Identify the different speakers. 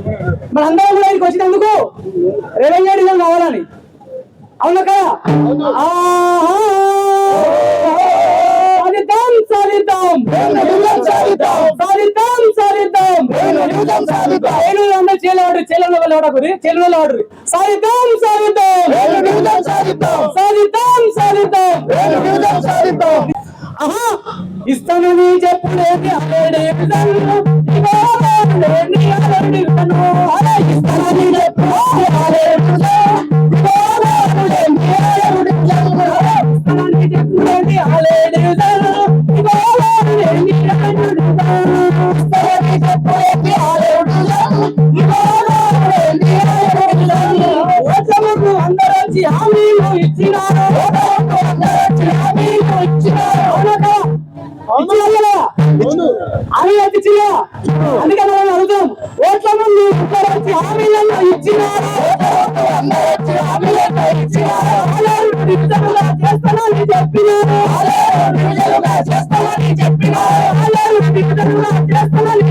Speaker 1: చెల్లెలు మన అందరం కూడా ఇక్కడికి వచ్చినందుకు రెవెన్యూ డివిజన్ కావాలని. అవునా కదా? ఆహా. సాధిద్దాం సాధిద్దాం. సాధిద్దాం సాధిద్దాం. సాధిద్దాం ఏలూరు అందరూ చేయలేవాడు చెల్లెల వాళ్ళు ఎవడకురి చెల్లెల వాడు సాధిద్దాం సాధిద్దాం. సాధిద్దాం సాధిద్దాం. ఆహా! ఇస్తానని చెప్పులేని అలేడే ఇచ్చిన అందుకని మనం అడుగుతాం ఓట్ల ముందు వచ్చి హామీలను ఇచ్చినారా? చేస్తానని చెప్పినారు. చేస్తానని